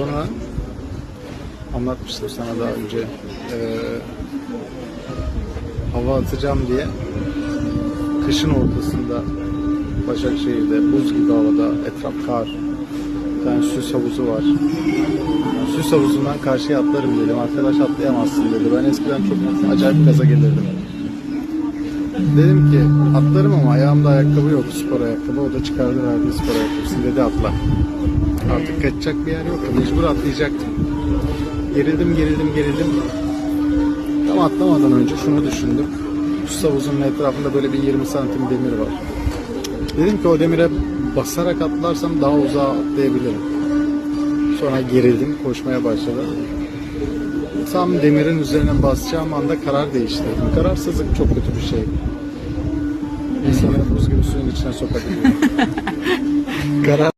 Sonra anlatmıştım sana daha önce eee, hava atacağım diye kışın ortasında Başakşehir'de buz gibi havada etraf kar bir süs havuzu var. Süs havuzundan karşıya atlarım dedim. Arkadaş atlayamazsın dedi. Ben eskiden çok acayip gaza gelirdim. Dedim ki atlarım ama ayağımda ayakkabı yok spor ayakkabı. O da çıkardı verdi spor ayakkabısını dedi atla. Artık kaçacak bir yer yok. Mecbur atlayacaktım. Gerildim gerildim gerildim. Tam atlamadan önce şunu düşündüm. Süs havuzunun etrafında böyle bir 20 santim demir var. Dedim ki o demire basarak atlarsam daha uzağa atlayabilirim. Sonra gerildim, koşmaya başladım. Tam demirin üzerine basacağım anda karar değiştirdim. Kararsızlık çok kötü bir şey. İnsanı buz gibi suyun içine sokabiliyor. karar